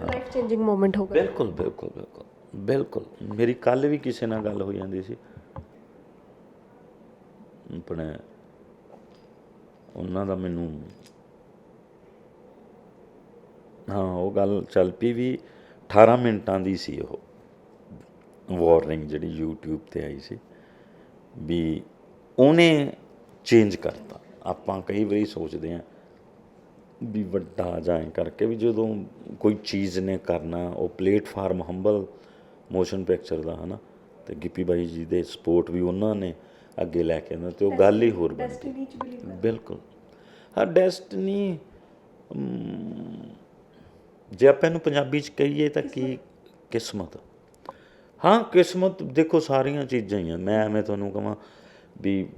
ਲਾਈਫ ਚੇਂਜਿੰਗ ਮੂਮੈਂਟ ਹੋ ਗਿਆ ਬਿਲਕੁਲ ਬਿਲਕੁਲ ਬਿਲਕੁਲ ਬਿਲਕੁਲ। ਮੇਰੀ ਕੱਲ ਵੀ ਕਿਸੇ ਨਾਲ ਗੱਲ ਹੋ ਜਾਂਦੀ ਸੀ। ਆਪਣੇ ਉਹਨਾਂ ਦਾ ਮੈਨੂੰ ਹਾਂ ਉਹ ਗੱਲ ਚੱਲ ਪਈ ਵੀ 18 ਮਿੰਟਾਂ ਦੀ ਸੀ ਉਹ। ਵਾਰਨਿੰਗ ਜਿਹੜੀ YouTube ਤੇ ਆਈ ਸੀ। ਵੀ ਉਹਨੇ ਚੇਂਜ ਕਰਤਾ। ਆਪਾਂ ਕਈ ਵਾਰੀ ਸੋਚਦੇ ਆਂ ਵੀ ਵੱਡਾ ਜਾਏ ਕਰਕੇ ਵੀ ਜਦੋਂ ਕੋਈ ਚੀਜ਼ ਨੇ ਕਰਨਾ ਉਹ ਪਲੇਟਫਾਰਮ ਹੰਬਲ ਮੋਸ਼ਨ ਪਿਕਚਰ ਦਾ ਹਨਾ? ਤੇ ਗਿੱਪੀ ਬਾਈ ਜੀ ਦੇ ਸਪੋਰਟ ਵੀ ਉਹਨਾਂ ਨੇ ਅੱਗੇ ਲੈ ਕੇ ਆਂਦਾ ਤੇ ਉਹ ਗੱਲ ਹੀ ਹੋਰ ਬਣ ਗਈ। ਬਿਲਕੁਲ। ਹਾਂ ਡੈਸਟਨੀ ਜੇ ਆਪਾਂ ਇਹਨੂੰ ਪੰਜਾਬੀ ਚ ਕਹੀਏ ਤਾਂ ਕੀ ਕਿਸਮਤ? ਹਾਂ ਕਿਸਮਤ ਦੇਖੋ ਸਾਰੀਆਂ ਚੀਜ਼ਾਂ ਹੀ ਆ। ਮੈਂ ਐਵੇਂ ਤੁਹਾਨੂੰ ਕਹਾਂ ਵੀ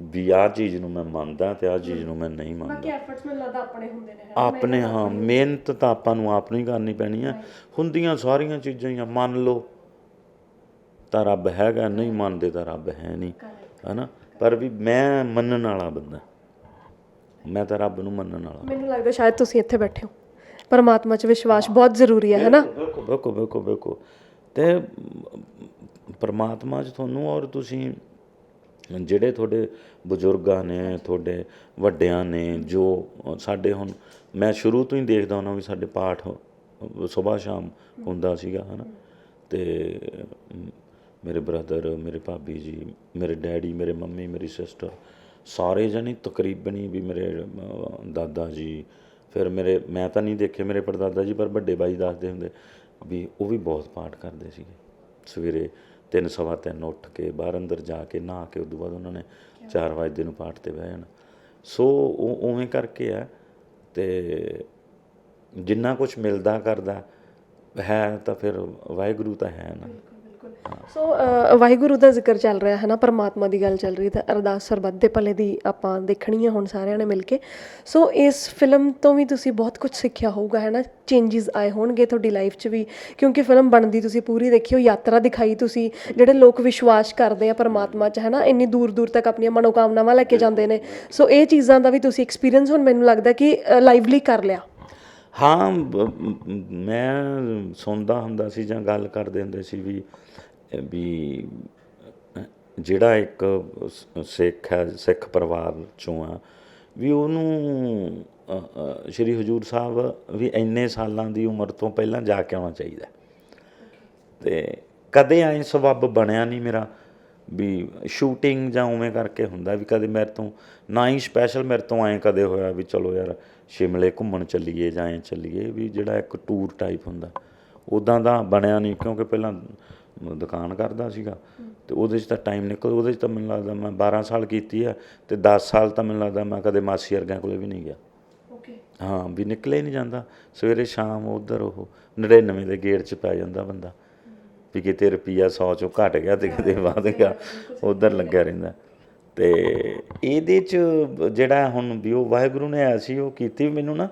ਵੀ ਆਹ ਚੀਜ਼ ਨੂੰ ਮੈਂ ਮੰਨਦਾ ਤੇ ਆਹ ਚੀਜ਼ ਨੂੰ ਮੈਂ ਨਹੀਂ ਮੰਨਦਾ। ਬਾਕੀ ਐਫਰਟਸ ਮੈਨੂੰ ਲੱਗਦਾ ਆਪਣੇ ਹੁੰਦੇ ਨੇ। ਆਪਣੇ ਹਾਂ ਮਿਹਨਤ ਤਾਂ ਆਪਾਂ ਨੂੰ ਆਪ ਨੂੰ ਹੀ ਕਰਨੀ ਪੈਣੀ ਆ। ਹੁੰਦੀਆਂ ਸਾਰੀਆਂ ਚੀਜ਼ਾਂ ਹੀ ਆ। ਮੰਨ ਲਓ ਤਾਂ ਰੱਬ ਹੈਗਾ ਨਹੀਂ ਮੰਨਦੇ ਤਾਂ ਰੱਬ ਹੈ ਨਹੀਂ ਹਨਾ? ਪਰ ਵੀ ਮੈਂ ਮੰਨਣ ਵਾਲਾ ਬੰਦਾ। ਮੈਂ ਤਾਂ ਰੱਬ ਨੂੰ ਮੰਨਣ ਵਾਲਾ। ਮੈਨੂੰ ਲੱਗਦਾ ਸ਼ਾਇਦ ਤੁਸੀਂ ਇੱਥੇ ਬੈਠੇ ਹੋ। ਪਰਮਾਤਮਾ 'ਚ ਵਿਸ਼ਵਾਸ ਬਹੁਤ ਜ਼ਰੂਰੀ ਹੈ ਹੈਨਾ? ਬਿਲਕੁਲ ਬਿਲਕੁਲ ਬਿਲਕੁਲ। ਅਤੇ ਪਰਮਾਤਮਾ 'ਚ ਤੁਹਾਨੂੰ ਔਰ ਤੁਸੀਂ ਜਿਹੜੇ ਤੁਹਾਡੇ ਬਜ਼ੁਰਗਾਂ ਨੇ, ਤੁਹਾਡੇ ਵੱਡਿਆਂ ਨੇ, ਜੋ ਸਾਡੇ ਹੁਣ ਮੈਂ ਸ਼ੁਰੂ ਤੋਂ ਹੀ ਦੇਖਦਾ ਹੁੰਦਾ ਵੀ ਸਾਡੇ ਪਾਠ ਸੁਬਾਹ ਸ਼ਾਮ ਹੁੰਦਾ ਸੀਗਾ ਹੈ ਨਾ ਅਤੇ ਮੇਰੇ ਬ੍ਰਦਰ, ਮੇਰੇ ਭਾਬੀ ਜੀ, ਮੇਰੇ ਡੈਡੀ, ਮੇਰੇ ਮੰਮੀ, ਮੇਰੀ ਸਿਸਟਰ, ਸਾਰੇ ਜਣੇ ਤਕਰੀਬਨ ਹੀ ਵੀ ਮੇਰੇ ਦਾਦਾ ਜੀ, ਫਿਰ ਮੇਰੇ, ਮੈਂ ਤਾਂ ਨਹੀਂ ਦੇਖੇ ਮੇਰੇ ਪੜਦਾਦਾ ਜੀ, ਪਰ ਵੱਡੇ ਬਾਈ ਦੱਸਦੇ ਹੁੰਦੇ। ਵੀ ਉਹ ਵੀ ਬਹੁਤ ਪਾਠ ਕਰਦੇ ਸੀਗੇ। ਸਵੇਰੇ ਤਿੰਨ ਸਵਾ ਤਿੰਨ ਉੱਠ ਕੇ ਬਾਹਰ ਅੰਦਰ ਜਾ ਕੇ ਨਹਾ ਕੇ ਉਦੋਂ ਬਾਅਦ ਉਹਨਾਂ ਨੇ 4 ਵਜੇ ਨੂੰ ਪਾਠ ਤੇ ਬਹਿ ਜਾਣਾ। ਸੋ ਉਹ ਉਵੇਂ ਕਰਕੇ ਆ ਤੇ ਜਿੰਨਾ ਕੁਝ ਮਿਲਦਾ ਕਰਦਾ ਹੈ ਤਾਂ ਫਿਰ ਵਾਹਿਗੁਰੂ ਤਾਂ ਹੈ ਨਾ। ਸੋ ਵਾਹਿਗੁਰੂ ਦਾ ਜ਼ਿਕਰ ਚੱਲ ਰਿਹਾ ਹੈ ਨਾ, ਪਰਮਾਤਮਾ ਦੀ ਗੱਲ ਚੱਲ ਰਹੀ ਤਾਂ ਅਰਦਾਸ ਸਰਬੱਤ ਦੇ ਭਲੇ ਦੀ ਆਪਾਂ ਦੇਖਣੀ ਹੈ ਹੁਣ ਸਾਰਿਆਂ ਨੇ ਮਿਲ ਕੇ। ਸੋ ਇਸ ਫਿਲਮ ਤੋਂ ਵੀ ਤੁਸੀਂ ਬਹੁਤ ਕੁਝ ਸਿੱਖਿਆ ਹੋਊਗਾ, ਹੈ ਨਾ? ਚੇਂਜਸ ਆਏ ਹੋਣਗੇ ਤੁਹਾਡੀ ਲਾਈਫ 'ਚ ਵੀ, ਕਿਉਂਕਿ ਫਿਲਮ ਬਣਦੀ ਤੁਸੀਂ ਪੂਰੀ ਦੇਖੀ ਹੋ ਯਾਤਰਾ ਦਿਖਾਈ ਤੁਸੀਂ, ਜਿਹੜੇ ਲੋਕ ਵਿਸ਼ਵਾਸ ਕਰਦੇ ਆ ਪਰਮਾਤਮਾ 'ਚ, ਹੈ ਨਾ? ਇੰਨੀ ਦੂਰ ਦੂਰ ਤੱਕ ਆਪਣੀਆਂ ਮਨੋਕਾਮਨਾਵਾਂ ਲੈ ਕੇ ਜਾਂਦੇ ਨੇ। ਸੋ ਇਹ ਚੀਜ਼ਾਂ ਦਾ ਵੀ ਤੁਸੀਂ ਐਕਸਪੀਰੀਅੰਸ ਹੁਣ ਮੈਨੂੰ ਲੱਗਦਾ ਕਿ ਲਾਈਵਲੀ ਕਰ ਲਿਆ। ਹਾਂ ਮੈਂ ਸੁਣਦਾ ਹੁੰਦਾ ਸੀ ਜਾਂ ਗੱਲ ਕਰਦੇ ਹੁੰਦੇ ਸੀ ਵੀ ਵੀ ਜਿਹੜਾ ਇੱਕ ਸਿੱਖ ਹੈ, ਸਿੱਖ ਪਰਿਵਾਰ ਚੋਂ ਆ, ਵੀ ਉਹਨੂੰ ਸ਼੍ਰੀ ਹਜੂਰ ਸਾਹਿਬ ਵੀ ਇੰਨੇ ਸਾਲਾਂ ਦੀ ਉਮਰ ਤੋਂ ਪਹਿਲਾਂ ਜਾ ਕੇ ਆਉਣਾ ਚਾਹੀਦਾ। ਤੇ ਕਦੇ ਐ ਸਬੱਬ ਬਣਿਆ ਨਹੀਂ ਮੇਰਾ ਵੀ ਸ਼ੂਟਿੰਗ ਜਾਂ ਉਵੇਂ ਕਰਕੇ ਹੁੰਦਾ ਵੀ ਕਦੇ ਮੇਰੇ ਤੋਂ, ਨਾ ਹੀ ਸਪੈਸ਼ਲ ਮੇਰੇ ਤੋਂ ਐ ਕਦੇ ਹੋਇਆ ਵੀ ਚਲੋ ਯਾਰ ਸ਼ਿਮਲੇ ਘੁੰਮਣ ਚੱਲੀਏ ਜਾਂ ਐ ਚੱਲੀਏ ਵੀ ਜਿਹੜਾ ਇੱਕ ਟੂਰ ਟਾਈਪ ਹੁੰਦਾ। ਉਦਾਂ ਦਾ ਬਣਿਆ ਨਹੀਂ ਕਿਉਂਕਿ ਪਹਿਲਾਂ ਦੁਕਾਨ ਕਰਦਾ ਸੀਗਾ ਤੇ ਉਹਦੇ 'ਚ ਤਾਂ ਟਾਈਮ ਨਿਕਲ ਉਹਦੇ 'ਚ ਤਾਂ ਮੈਨੂੰ ਲੱਗਦਾ ਮੈਂ 12 ਸਾਲ ਕੀਤੀ ਆ ਤੇ 10 ਸਾਲ ਤਾਂ ਮੈਨੂੰ ਲੱਗਦਾ ਮੈਂ ਕਦੇ ਮਾਸੀ ਵਰਗਿਆਂ ਕੋਲੇ ਵੀ ਨਹੀਂ ਗਿਆ। ਓਕੇ ਹਾਂ ਵੀ ਨਿਕਲੇ ਨਹੀਂ ਜਾਂਦਾ। ਸਵੇਰੇ ਸ਼ਾਮ ਉਧਰ ਉਹ 99 ਦੇ ਗੇਟ 'ਚ ਪੈ ਜਾਂਦਾ ਬੰਦਾ ਵੀ ਕਿਤੇ ਰੁਪਈਆ 100 ਚੋਂ ਘਟ ਗਿਆ ਤੇ ਕਿਤੇ ਵਧ ਗਿਆ ਉਧਰ ਲੱਗਿਆ ਰਹਿੰਦਾ। ਤੇ ਇਹਦੇ 'ਚ ਜਿਹੜਾ ਹੁਣ ਵੀ ਉਹ ਵਾਹਿਗੁਰੂ ਨੇ ਐਸੀ ਉਹ ਕੀਤੀ ਮੈਨੂੰ ਨਾ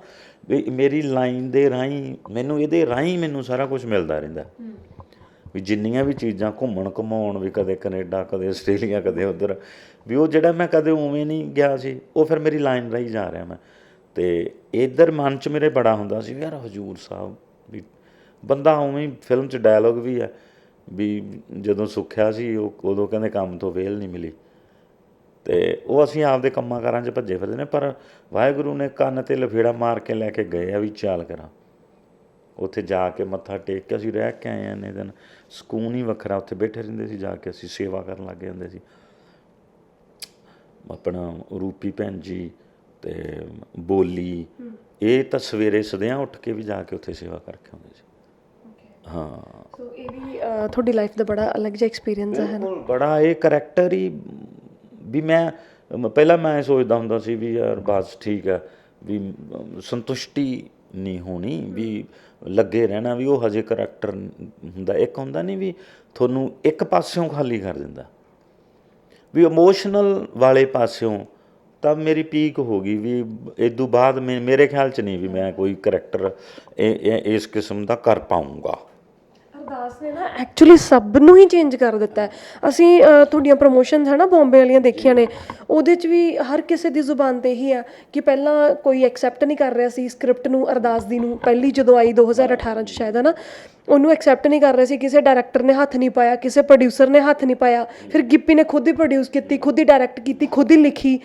ਵੀ ਮੇਰੀ ਲਾਈਨ ਦੇ ਰਾਹੀਂ ਮੈਨੂੰ ਇਹਦੇ ਰਾਹੀਂ ਮੈਨੂੰ ਸਾਰਾ ਕੁਝ ਮਿਲਦਾ ਰਹਿੰਦਾ। ਵੀ ਜਿੰਨੀਆਂ ਵੀ ਚੀਜ਼ਾਂ ਘੁੰਮਣ ਘਮਾਉਣ, ਵੀ ਕਦੇ ਕੈਨੇਡਾ, ਕਦੇ ਆਸਟ੍ਰੇਲੀਆ, ਕਦੇ ਉਧਰ, ਵੀ ਉਹ ਜਿਹੜਾ ਮੈਂ ਕਦੇ ਉਵੇਂ ਨਹੀਂ ਗਿਆ ਸੀ, ਉਹ ਫਿਰ ਮੇਰੀ ਲਾਈਨ ਰਾਹੀਂ ਜਾ ਰਿਹਾ ਮੈਂ। ਤੇ ਇਧਰ ਮਨ 'ਚ ਮੇਰੇ ਬੜਾ ਹੁੰਦਾ ਸੀ ਵੀ ਯਾਰ ਹਜੂਰ ਸਾਹਿਬ ਵੀ ਬੰਦਾ ਉਵੇਂ ਫਿਲਮ 'ਚ ਡਾਇਲੋਗ ਵੀ ਹੈ, ਵੀ ਜਦੋਂ ਸੁੱਖਿਆ ਸੀ ਉਹ ਉਦੋਂ ਕਹਿੰਦੇ ਕੰਮ ਤੋਂ ਵੇਲ ਨਹੀਂ ਮਿਲੀ। ਤੇ ਉਹ ਅਸੀਂ ਆਪਦੇ ਕੰਮਾਂ ਕਾਰਾਂ 'ਚ ਭੱਜੇ ਫਿਰਦੇ ਨੇ, ਪਰ ਵਾਹਿਗੁਰੂ ਨੇ ਕੰਨ ਤੇ ਲਫੇੜਾ ਮਾਰ ਕੇ ਲੈ ਕੇ ਗਏ ਆ ਵੀ ਚਾਲ ਕਰਾਂ। ਉੱਥੇ ਜਾ ਕੇ ਮੱਥਾ ਟੇਕ ਕੇ ਅਸੀਂ ਰਹਿ ਕੇ ਆਏ ਹਾਂ ਇੰਨੇ ਦਿਨ। ਸਕੂਨ ਹੀ ਵੱਖਰਾ ਉੱਥੇ ਬੈਠੇ ਰਹਿੰਦੇ ਸੀ ਜਾ ਕੇ ਅਸੀਂ ਸੇਵਾ ਕਰਨ ਲੱਗ ਜਾਂਦੇ ਸੀ। ਆਪਣਾ ਰੂਪੀ ਭੈਣ ਜੀ ਤੇ ਬੋਲੀ ਇਹ ਤਾਂ ਸਵੇਰੇ ਸਦਿਆਂ ਉੱਠ ਕੇ ਵੀ ਜਾ ਕੇ ਉੱਥੇ ਸੇਵਾ ਕਰਕੇ ਆਉਂਦੇ ਸੀ। ਹਾਂ। ਸੋ ਇਹ ਵੀ ਅ, ਤੁਹਾਡੀ ਲਾਈਫ ਦਾ ਬੜਾ ਅਲੱਗ ਜਿਹਾ ਐਕਸਪੀਰੀਅੰਸ ਹੈ ਬਿਲਕੁਲ ਬੜਾ ਇਹ ਕਰੈਕਟਰ ਹੀ ਵੀ ਮੈਂ ਪਹਿਲਾਂ ਮੈਂ ਸੋਚਦਾ ਹੁੰਦਾ ਸੀ ਵੀ ਯਾਰ ਬਸ ਠੀਕ ਹੈ ਵੀ ਸੰਤੁਸ਼ਟੀ ਨਹੀਂ ਹੋਣੀ ਵੀ ਲੱਗੇ ਰਹਿਣਾ ਵੀ ਉਹ ਹਜੇ ਕਰੈਕਟਰ ਹੁੰਦਾ। ਇੱਕ ਹੁੰਦਾ ਨਹੀਂ ਵੀ ਤੁਹਾਨੂੰ ਇੱਕ ਪਾਸਿਓਂ ਖਾਲੀ ਕਰ ਦਿੰਦਾ। ਵੀ ਇਮੋਸ਼ਨਲ ਵਾਲੇ ਪਾਸਿਓਂ ਤਾਂ ਮੇਰੀ ਪੀਕ ਹੋ ਗਈ ਵੀ ਇਦੋਂ ਬਾਅਦ ਮੇ- ਮੇਰੇ ਖਿਆਲ ਚ ਨਹੀਂ ਵੀ ਮੈਂ ਕੋਈ ਕਰੈਕਟਰ ਇਸ ਕਿਸਮ ਦਾ ਕਰ ਪਾਉਂਗਾ ਅਰਦਾਸ ਨੇ ਨਾ ਐਕਚੁਅਲੀ ਸਭ ਨੂੰ ਹੀ ਚੇਂਜ ਕਰ ਦਿੱਤਾ ਹੈ। ਅਸੀਂ ਅ, ਤੁਹਾਡੀਆਂ ਪ੍ਰੋਮੋਸ਼ਨਸ ਹੈ ਨਾ ਬੰਬੇ ਵਾਲੀਆਂ ਦੇਖੀਆਂ ਨੇ ਉਹਦੇ 'ਚ ਵੀ ਹਰ ਕਿਸੇ ਦੀ ਜ਼ੁਬਾਨ ਤੇ ਹੀ ਆ ਕਿ ਪਹਿਲਾਂ ਕੋਈ ਐਕਸੈਪਟ ਨਹੀਂ ਕਰ ਰਿਹਾ ਸੀ ਸਕ੍ਰਿਪਟ ਨੂੰ ਅਰਦਾਸ ਦੀ ਨੂੰ ਪਹਿਲੀ ਜਦੋਂ ਆਈ 2018 ਚ ਸ਼ਾਇਦ ਹੈ ਨਾ ਉਹਨੂੰ ਐਕਸੈਪਟ ਨਹੀਂ ਕਰ ਰਿਹਾ ਸੀ ਕਿਸੇ ਡਾਇਰੈਕਟਰ ਨੇ ਹੱਥ ਨਹੀਂ ਪਾਇਆ ਕਿਸੇ ਪ੍ਰੋਡਿਊਸਰ ਨੇ ਹੱਥ ਨਹੀਂ ਪਾਇਆ ਫਿਰ ਗਿੱਪੀ ਨੇ ਖੁਦ ਹੀ ਪ੍ਰੋਡਿਊਸ ਕੀਤੀ ਖੁਦ ਹੀ ਡਾਇਰੈਕਟ ਕੀਤੀ ਖੁਦ ਹੀ ਲਿਖੀ।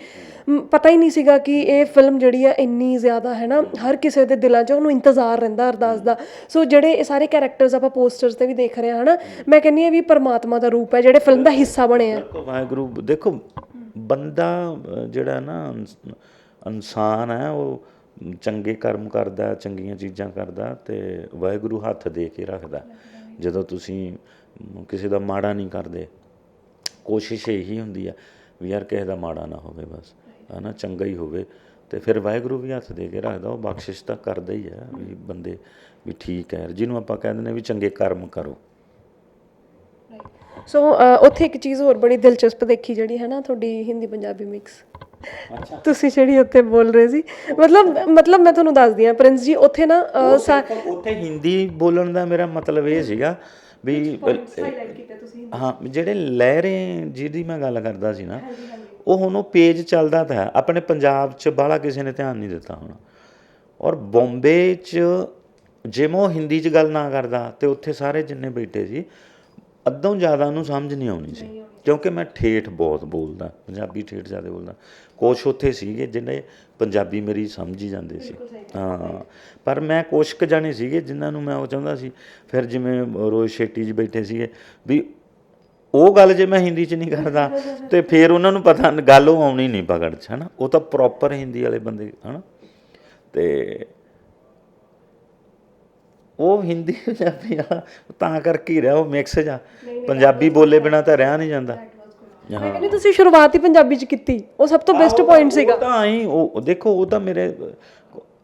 ਪਤਾ ਹੀ ਨਹੀਂ ਸੀਗਾ ਕਿ ਇਹ ਫਿਲਮ ਜਿਹੜੀ ਆ ਇੰਨੀ ਜ਼ਿਆਦਾ ਹੈ ਨਾ, ਹਰ ਕਿਸੇ ਦੇ ਦਿਲਾਂ 'ਚ ਉਹਨੂੰ ਇੰਤਜ਼ਾਰ ਰਹਿੰਦਾ ਅਰਦਾਸ ਦਾ। ਸੋ ਜਿਹੜੇ ਇਹ ਸਾਰੇ ਕੈਰੈਕਟਰਸ ਆਪਾਂ ਪੋਸਟਰਸ ਤੇ ਵੀ ਦੇਖ ਰਹੇ ਹਾਂ, ਹਨਾ, ਮੈਂ ਕਹਿੰਨੀ ਆ ਵੀ ਪਰਮਾਤਮਾ ਦਾ ਰੂਪ ਹੈ, ਜਿਹੜੇ ਫਿਲਮ ਦਾ ਹਿੱਸਾ ਬਣੇ ਆ। ਵਾਹਿਗੁਰੂ, ਦੇਖੋ, ਬੰਦਾ ਜਿਹੜਾ ਨਾ ਇਨਸਾਨ ਹੈ, ਉਹ ਚੰਗੇ ਕਰਮ ਕਰਦਾ, ਚੰਗੀਆਂ ਚੀਜ਼ਾਂ ਕਰਦਾ ਤੇ ਵਾਹਿਗੁਰੂ ਹੱਥ ਦੇ ਕੇ ਰੱਖਦਾ। ਜਦੋਂ ਤੁਸੀਂ ਕਿਸੇ ਦਾ ਮਾੜਾ ਨਹੀਂ ਕਰਦੇ, ਕੋਸ਼ਿਸ਼ ਇਹੀ ਹੁੰਦੀ ਆ ਵੀ ਯਾਰ ਕਿਸੇ ਦਾ ਮਾੜਾ ਨਾ ਹੋਵੇ ਬਸ। ਹਨਾ ਚੰਗਾ ਹੀ ਹੋਵੇ। ਤੇ ਫਿਰ ਵਾਹਿਗੁਰੂ ਵੀ ਹੱਥ ਦੇ ਕੇ ਰੱਖਦਾ ਉਹ ਬਖਸ਼ਿਸ਼ ਤਾਂ ਕਰਦਾ ਹੀ ਹੈ ਵੀ ਬੰਦੇ ਵੀ ਠੀਕ ਹੈ ਜਿਹਨੂੰ ਆਪਾਂ ਕਹਿੰਦੇ ਨੇ ਵੀ ਚੰਗੇ ਕਰਮ ਕਰੋ। ਸੋ ਉੱਥੇ ਇੱਕ ਚੀਜ਼ ਹੋਰ ਬੜੀ ਦਿਲਚਸਪ ਦੇਖੀ ਜਿਹੜੀ ਹੈ ਨਾ ਤੁਹਾਡੀ ਹਿੰਦੀ ਪੰਜਾਬੀ ਮਿਕਸ ਤੁਸੀਂ ਜਿਹੜੀ ਉੱਥੇ ਬੋਲ ਰਹੇ ਸੀ। ਮਤਲਬ ਮਤਲਬ ਮੈਂ ਤੁਹਾਨੂੰ ਦੱਸਦੀ ਹਾਂ ਪ੍ਰਿੰਸ ਜੀ ਉੱਥੇ ਨਾ ਉੱਥੇ ਹਿੰਦੀ ਬੋਲਣ ਦਾ ਮੇਰਾ ਮਤਲਬ ਇਹ ਸੀਗਾ ਵੀ ਹਾਂ ਜਿਹੜੇ ਲਹਿਰੇ ਜਿਹਦੀ ਮੈਂ ਗੱਲ ਕਰਦਾ ਸੀ ਨਾ ਉਹ ਹੁਣ ਉਹ ਪੇਜ ਚੱਲਦਾ ਤਾਂ ਹੈ। ਆਪਣੇ ਪੰਜਾਬ 'ਚ ਬਾਹਲਾ ਕਿਸੇ ਨੇ ਧਿਆਨ ਨਹੀਂ ਦਿੱਤਾ ਹੁਣ। ਔਰ ਬੰਬੇ 'ਚ ਜਿਵੇਂ ਉਹ ਹਿੰਦੀ 'ਚ ਗੱਲ ਨਾ ਕਰਦਾ ਤੇ ਉੱਥੇ ਸਾਰੇ ਜਿੰਨੇ ਬੈਠੇ ਸੀ ਅੱਧੋਂ ਜ਼ਿਆਦਾ ਨੂੰ ਸਮਝ ਨਹੀਂ ਆਉਣੀ ਸੀ। ਕਿਉਂਕਿ ਮੈਂ ਠੇਠ ਬਹੁਤ ਬੋਲਦਾ ਪੰਜਾਬੀ ਠੇਠ ਜ਼ਿਆਦਾ ਬੋਲਦਾ। ਕੁਛ ਉੱਥੇ ਸੀਗੇ ਜਿਹਨੇ ਪੰਜਾਬੀ ਮੇਰੀ ਸਮਝ ਹੀ ਜਾਂਦੇ ਸੀ। ਹਾਂ ਪਰ ਮੈਂ ਕੁਛ ਕੁ ਜਾਣੇ ਸੀਗੇ ਜਿਨ੍ਹਾਂ ਨੂੰ ਮੈਂ ਉਹ ਚਾਹੁੰਦਾ ਸੀ। ਫਿਰ ਜਿਵੇਂ ਰੋਹਿਤ ਸ਼ੈਟੀ ਜੀ ਬੈਠੇ ਸੀਗੇ ਵੀ ਉਹ ਗੱਲ ਜੇ ਮੈਂ ਹਿੰਦੀ 'ਚ ਨਹੀਂ ਕਰਦਾ ਤੇ ਫਿਰ ਉਹਨਾਂ ਨੂੰ ਪਤਾ ਗੱਲ ਉਹ ਆਉਣੀ ਨਹੀਂ ਪਕੜ 'ਚ ਹਨਾ? ਉਹ ਤਾਂ ਪ੍ਰੋਪਰ ਹਿੰਦੀ ਵਾਲੇ ਬੰਦੇ ਹਨਾ? ਤੇ ਉਹ ਹਿੰਦੀ ਪੰਜਾਬੀ ਤਾਂ ਕਰਕੇ ਹੀ ਰਿਹਾ ਉਹ ਮਿਕਸ ਜਾ ਪੰਜਾਬੀ ਬੋਲੇ ਬਿਨਾ ਤਾਂ ਰਹਿ ਨਹੀਂ ਜਾਂਦਾ। ਮੈਂ ਕਹਿੰਦੀ ਤੁਸੀਂ ਸ਼ੁਰੂਆਤ ਹੀ ਪੰਜਾਬੀ ਚ ਕੀਤੀ। ਉਹ ਸਭ ਤੋਂ ਬੈਸਟ ਪੁਆਇੰਟ ਸੀਗਾ। ਤਾਂ ਆਈ ਉਹ ਦੇਖੋ ਉਹ ਤਾਂ ਮੇਰੇ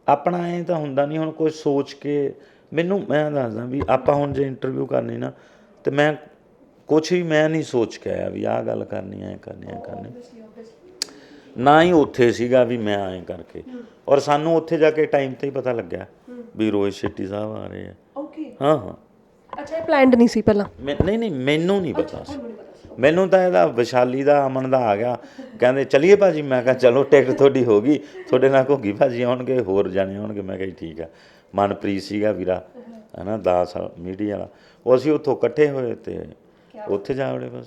ਆਪਣਾ ਐ ਤਾਂ ਹੁੰਦਾ ਨਹੀਂ ਹੁਣ ਕੋਈ ਸੋਚ ਕੇ ਮੈਨੂੰ ਮੈਂ ਦੱਸਦਾ ਵੀ ਆਪਾਂ ਹੁਣ ਜੇ ਇੰਟਰਵਿਊ ਕਰਨੀ ਨਾ ਤੇ ਮੈਂ ਕੁਛ ਵੀ ਮੈਂ ਨਹੀਂ ਸੋਚ ਕੇ ਆਇਆ ਵੀ ਆਹ ਗੱਲ ਕਰਨੀ ਐ ਕਰਨੀ ਐ ਕਰਨੀ। ਨਾ ਹੀ ਉੱਥੇ ਸੀਗਾ ਵੀ ਮੈਂ ਐਂ ਕਰਕੇ। ਔਰ ਸਾਨੂੰ ਉੱਥੇ ਜਾ ਕੇ ਟਾਈਮ ਤੇ ਹੀ ਪਤਾ ਲੱਗਿਆ ਵੀ ਰੋਹਿਤ ਸ਼ੈਟੀ ਸਾਹਿਬ ਆ ਰਹੇ ਆ। ਓਕੇ ਹਾਂ ਹਾਂ। ਅੱਛਾ ਇਹ ਪਲਾਨਡ ਨਹੀਂ ਸੀ ਪਹਿਲਾਂ? ਨਹੀਂ ਨਹੀਂ ਮੈਨੂੰ ਨਹੀਂ ਪਤਾ ਸੀ। ਮੈਨੂੰ ਤਾਂ ਇਹਦਾ ਵਿਸ਼ਾਲੀ ਦਾ ਅਮਨ ਦਾ ਆ ਗਿਆ। ਕਹਿੰਦੇ ਚਲਿਏ ਭਾਜੀ? ਮੈਂ ਕਿਹਾ ਚਲੋ ਟਿਕਟ ਤੁਹਾਡੀ ਹੋ ਗਈ। ਤੁਹਾਡੇ ਨਾਲ ਘੁੱਗੀ ਭਾਜੀ ਆਉਣਗੇ ਹੋਰ ਜਾਣੇ ਆਉਣਗੇ। ਮੈਂ ਕਿਹਾ ਠੀਕ ਆ। ਮਨਪ੍ਰੀਤ ਸੀਗਾ ਵੀਰਾ ਹਨਾ ਦਾਸ ਮੀਡੀਆ ਵਾਲਾ। ਉਹ ਅਸੀਂ ਉੱਥੋਂ ਇਕੱਠੇ ਹੋਏ ਤੇ ਉੱਥੇ ਜਾ ਵੜੇ ਬਸ।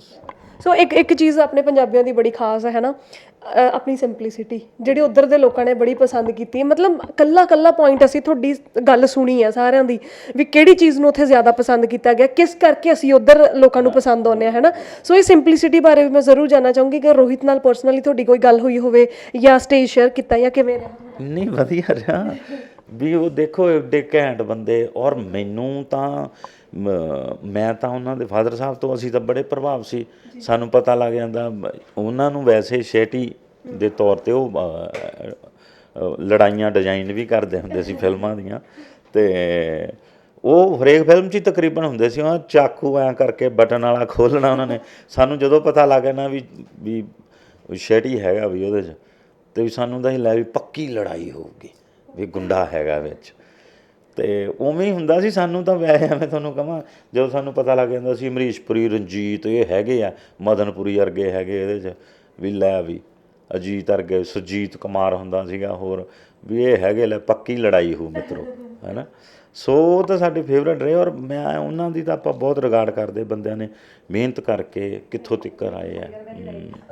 ਸੋ ਇੱਕ ਇੱਕ ਚੀਜ਼ ਆਪਣੇ ਪੰਜਾਬੀਆਂ ਦੀ ਬੜੀ ਖਾਸ ਹੈ ਨਾ ਅ, ਆਪਣੀ ਸਿੰਪਲਿਸਿਟੀ ਜਿਹੜੀ ਉਧਰ ਦੇ ਲੋਕਾਂ ਨੇ ਬੜੀ ਪਸੰਦ ਕੀਤੀ। ਹੈ ਮਤਲਬ ਕੱਲਾ ਕੱਲਾ ਪੁਆਇੰਟ ਅਸੀਂ ਤੁਹਾਡੀ ਗੱਲ ਸੁਣੀ ਹੈ ਸਾਰਿਆਂ ਦੀ ਵੀ ਕਿਹੜੀ ਚੀਜ਼ ਨੂੰ ਉੱਥੇ ਜ਼ਿਆਦਾ ਪਸੰਦ ਕੀਤਾ ਗਿਆ ਕਿਸ ਕਰਕੇ ਅਸੀਂ ਉਧਰ ਲੋਕਾਂ ਨੂੰ ਪਸੰਦ ਆਉਂਦੇ ਆ ਹੈ ਨਾ ਸੋ ਇਹ ਸਿੰਪਲਿਸਿਟੀ ਬਾਰੇ ਵੀ ਮੈਂ ਜ਼ਰੂਰ ਜਾਨਣਾ ਚਾਹੂੰਗੀ ਕਿ ਰੋਹਿਤ ਨਾਲ ਪਰਸਨਲੀ ਤੁਹਾਡੀ ਕੋਈ ਗੱਲ ਹੋਈ ਹੋਵੇ ਜਾਂ ਸਟੇਜ ਸ਼ੇਅਰ ਕੀਤਾ ਜਾਂ ਕਿਵੇਂ ਰਿਹਾ? ਨਹੀਂ ਵਧੀਆ ਰਿਹਾ। ਵੀ ਉਹ ਦੇਖੋ ਏਡੇ ਘੈਂਟ ਬੰਦੇ ਔਰ ਮੈਨੂੰ ਤਾਂ ਮ- ਤਾਂ ਉਹਨਾਂ ਦੇ ਫਾਦਰ ਸਾਹਿਬ ਤੋਂ ਅਸੀਂ ਤਾਂ ਬੜੇ ਪ੍ਰਭਾਵ ਸੀ। ਸਾਨੂੰ ਪਤਾ ਲੱਗ ਜਾਂਦਾ ਉਹਨਾਂ ਨੂੰ ਵੈਸੇ ਸ਼ੈਟੀ ਦੇ ਤੌਰ ਤੇ ਉਹ ਲੜਾਈਆਂ ਡਿਜ਼ਾਈਨ ਵੀ ਕਰਦੇ ਹੁੰਦੇ ਸੀ ਫਿਲਮਾਂ ਦੀਆਂ। ਤੇ ਉਹ ਹਰੇਕ ਫਿਲਮ 'ਚ ਹੀ ਤਕਰੀਬਨ ਹੁੰਦੇ ਸੀ। ਉਹ ਚਾਕੂ ਐਂ ਕਰਕੇ ਬਟਨ ਵਾਲਾ ਖੋਲਣਾ ਉਹਨਾਂ ਨੇ। ਸਾਨੂੰ ਜਦੋਂ ਪਤਾ ਲੱਗ ਨਾ ਵੀ ਵੀ ਸ਼ੈਟੀ ਹੈਗਾ ਵੀ ਉਹਦੇ 'ਚ ਤੇ ਵੀ ਸਾਨੂੰ ਤਾਂ ਹੀ ਲੈ ਵੀ ਪੱਕੀ ਲੜਾਈ ਹੋਊਗੀ ਵੀ ਗੁੰਡਾ ਹੈਗਾ ਵਿੱਚ। ਤੇ ਉਵੇਂ ਹੀ ਹੁੰਦਾ ਸੀ, ਸਾਨੂੰ ਤਾਂ ਵੈਸੇ ਐਵੇਂ ਤੁਹਾਨੂੰ ਕਹਾਂ, ਜਦੋਂ ਸਾਨੂੰ ਪਤਾ ਲੱਗ ਜਾਂਦਾ ਸੀ ਅਮਰੀਸ਼ਪੁਰੀ, ਰਣਜੀਤ ਇਹ ਹੈਗੇ ਆ, ਮਦਨਪੁਰੀ ਵਰਗੇ ਹੈਗੇ ਇਹਦੇ 'ਚ, ਵੀ ਲੈ ਵੀ, ਅਜੀਤ ਵਰਗੇ ਸੁਜੀਤ ਕੁਮਾਰ ਹੁੰਦਾ ਸੀਗਾ ਹੋਰ, ਵੀ ਇਹ ਹੈਗੇ ਲੈ, ਪੱਕੀ ਲੜਾਈ ਹੋ ਮਿੱਤਰੋ, ਹੈਨਾ? ਸੋ ਉਹ ਤਾਂ ਸਾਡੇ ਫੇਵਰਟ ਰਹੇ ਔਰ ਮੈਂ, ਉਹਨਾਂ ਦੀ ਤਾਂ ਆਪਾਂ ਬਹੁਤ ਰਿਗਾਰਡ ਕਰਦੇ ਬੰਦਿਆਂ ਨੇ, ਮਿਹਨਤ ਕਰਕੇ ਕਿੱਥੋਂ ਤੱਕ ਆਏ ਆ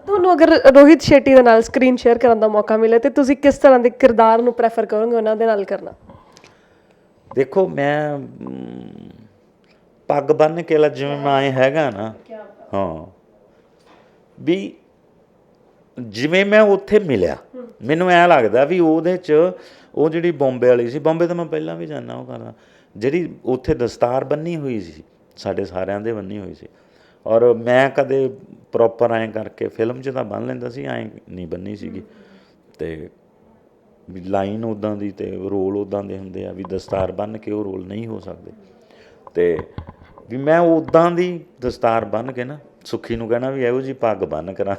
ਤੁਹਾਨੂੰ ਅਗਰ ਰੋਹਿਤ ਸ਼ੇਟੀ ਦੇ ਨਾਲ ਸਕਰੀਨ ਸ਼ੇਅਰ ਕਰਨ ਦਾ ਮੌਕਾ ਮਿਲੇ, ਤੇ ਤੁਸੀਂ ਕਿਸ ਤਰ੍ਹਾਂ ਦੇ ਕਿਰਦਾਰ ਨੂੰ ਪ੍ਰੈਫਰ ਕਰੋਗੇ ਉਹਨਾਂ ਦੇ ਨਾਲ ਕਰਨਾ? ਦੇਖੋ ਮੈਂ ਪੱਗ ਬੰਨ ਕੇ ਲ ਜਿਵੇਂ ਮੈਂ ਐਂ ਹੈਗਾ ਨਾ। ਹਾਂ। ਵੀ ਜਿਵੇਂ ਮੈਂ ਉੱਥੇ ਮਿਲਿਆ ਮੈਨੂੰ ਐ ਲੱਗਦਾ ਵੀ ਉਹਦੇ ਚ ਉਹ ਜਿਹੜੀ ਬੰਬੇ ਵਾਲੀ ਸੀ ਬੰਬੇ ਤਾਂ ਮੈਂ ਪਹਿਲਾਂ ਵੀ ਜਾਣਾ ਉਹ ਕਰਦਾ ਜਿਹੜੀ ਉੱਥੇ ਦਸਤਾਰ ਬੰਨੀ ਹੋਈ ਸੀ ਸਾਡੇ ਸਾਰਿਆਂ ਦੇ ਬੰਨੀ ਹੋਈ ਸੀ। ਔਰ ਮੈਂ ਕਦੇ ਪ੍ਰੋਪਰ ਐਂ ਕਰਕੇ ਫਿਲਮ 'ਚ ਤਾਂ ਬੰਨ ਲੈਂਦਾ ਸੀ ਐਂ ਨਹੀਂ ਬੰਨੀ ਸੀਗੀ। ਤੇ ਵੀ ਲਾਈਨ ਉਦਾਂ ਦੀ ਅਤੇ ਰੋਲ ਉਦਾਂ ਦੇ ਹੁੰਦੇ ਆ, ਵੀ ਦਸਤਾਰ ਬੰਨ੍ਹ ਕੇ ਉਹ ਰੋਲ ਨਹੀਂ ਹੋ ਸਕਦੇ। ਅਤੇ ਵੀ ਮੈਂ ਉਦਾਂ ਦੀ ਦਸਤਾਰ ਬੰਨ੍ਹ ਕੇ ਨਾ ਸੁੱਖੀ ਨੂੰ ਕਹਿਣਾ ਵੀ ਇਹੋ ਜੀ ਪੱਗ ਬੰਨ੍ਹ ਕਰਾਂ।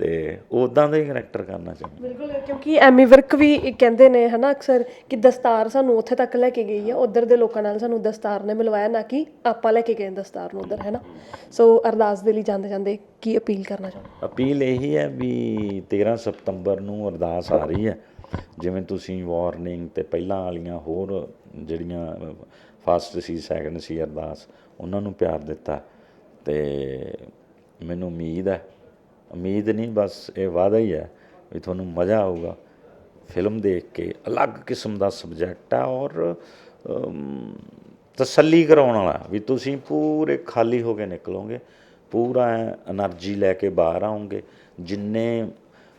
ਤੇ ਉਦਾਂ ਦਾ ਹੀ ਕਰੈਕਟਰ ਕਰਨਾ ਚਾਹੁੰਦਾ। ਬਿਲਕੁਲ ਕਿਉਂਕਿ ਐਮੀ ਵਰਕ ਵੀ ਕਹਿੰਦੇ ਨੇ ਹਨਾ ਅਕਸਰ ਕਿ ਦਸਤਾਰ ਸਾਨੂੰ ਉੱਥੇ ਤੱਕ ਲੈ ਕੇ ਗਈ ਹੈ ਉਧਰ ਦੇ ਲੋਕਾਂ ਨਾਲ ਸਾਨੂੰ ਦਸਤਾਰ ਨੇ ਮਿਲਵਾਇਆ ਨਾ ਕਿ ਆਪਾਂ ਲੈ ਕੇ ਗਏ ਦਸਤਾਰ ਨੂੰ ਉਧਰ ਹੈ ਨਾ ਸੋ ਅਰਦਾਸ ਦੇ ਲਈ ਜਾਂਦੇ ਜਾਂਦੇ ਕੀ ਅਪੀਲ ਕਰਨਾ ਚਾਹੁੰਦੇ? ਅਪੀਲ ਇਹੀ ਹੈ ਵੀ 13 ਸਤੰਬਰ ਨੂੰ ਅਰਦਾਸ ਆ ਰਹੀ ਹੈ। ਜਿਵੇਂ ਤੁਸੀਂ ਵਾਰਨਿੰਗ ਤੇ ਪਹਿਲਾਂ ਵਾਲੀਆਂ ਹੋਰ ਜਿਹੜੀਆਂ ਫਸਟ ਸੀ ਸੈਕੰਡ ਸੀ ਅਰਦਾਸ ਉਹਨਾਂ ਨੂੰ ਪਿਆਰ ਦਿੱਤਾ। ਤੇ ਮੈਨੂੰ ਉਮੀਦ ਹੈ ਉਮੀਦ ਨਹੀਂ, ਬਸ ਇਹ ਵਾਅਦਾ ਹੀ ਹੈ ਵੀ ਤੁਹਾਨੂੰ ਮਜ਼ਾ ਆਊਗਾ। ਫਿਲਮ ਦੇਖ ਕੇ ਅਲੱਗ ਕਿਸਮ ਦਾ ਸਬਜੈਕਟ ਆ ਔਰ ਤਸੱਲੀ ਕਰਾਉਣ ਵਾਲਾ, ਵੀ ਤੁਸੀਂ ਪੂਰੇ ਖਾਲੀ ਹੋ ਕੇ ਨਿਕਲੋਗੇ, ਪੂਰਾ એનર્ਜੀ ਲੈ ਕੇ ਬਾਹਰ ਆਉਂਗੇ ਜਿੰਨੇ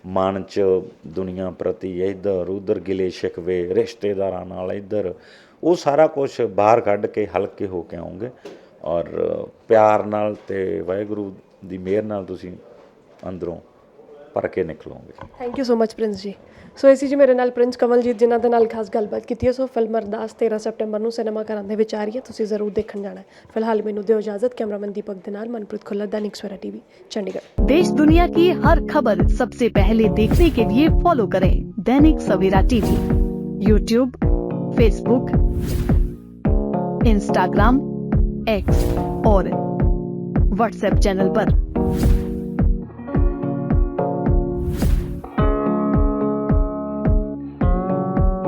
ਮਨ ਚ ਦੁਨੀਆ ਪ੍ਰਤੀ ਇੱਧਰ, ਉਧਰ ਗਿਲੇ ਸ਼ਿਕਵੇ, ਰਿਸ਼ਤੇਦਾਰਾਂ ਨਾਲ ਇੱਧਰ, ਉਹ ਸਾਰਾ ਕੁਝ ਬਾਹਰ ਕੱਢ ਕੇ ਹਲਕੇ ਹੋ ਕੇ ਆਉਂਗੇ ਔਰ ਪਿਆਰ ਨਾਲ ਤੇ ਵਾਹਿਗੁਰੂ ਦੀ ਮਿਹਰ ਨਾਲ ਤੁਸੀਂ ਅੰਦਰੋਂ ਭਰ ਕੇ ਨਿਕਲੋਗੇ thank you so much Prince ji so ਇਸੀ ਜੀ ਮੇਰੇ ਨਾਲ ਪ੍ਰਿੰਸ ਕਮਲਜੀਤ ਜਿਨ੍ਹਾਂ ਦੇ ਨਾਲ ਖਾਸ ਗੱਲਬਾਤ ਕੀਤੀ ਹੈ ਸੋ ਫਿਲਮ ਅਰਦਾਸ 13 ਸਪਟੈਂਬਰ ਨੂੰ ਸਿਨੇਮਾ ਘਰਾਂ ਦੇ ਵਿੱਚ ਆ ਰਹੀ ਹੈ ਤੁਸੀਂ ਜ਼ਰੂਰ ਦੇਖਣ ਜਾਣਾ ਹੈ ਫਿਲਹਾਲ ਮੈਨੂੰ ਦਿਓ ਇਜਾਜ਼ਤ ਕੈਮਰਾਮੈਨ ਦੀਪਕ ਦੇ ਨਾਲ ਮਨਪ੍ਰੀਤ ਖੁੱਲਰ दैनिक सवेरा टीवी चंडीगढ़ देश दुनिया की हर खबर सबसे पहले देखने के लिए फॉलो करें Dainik Savera TV YouTube Facebook Instagram X और व्हाट्सएप चैनल पर।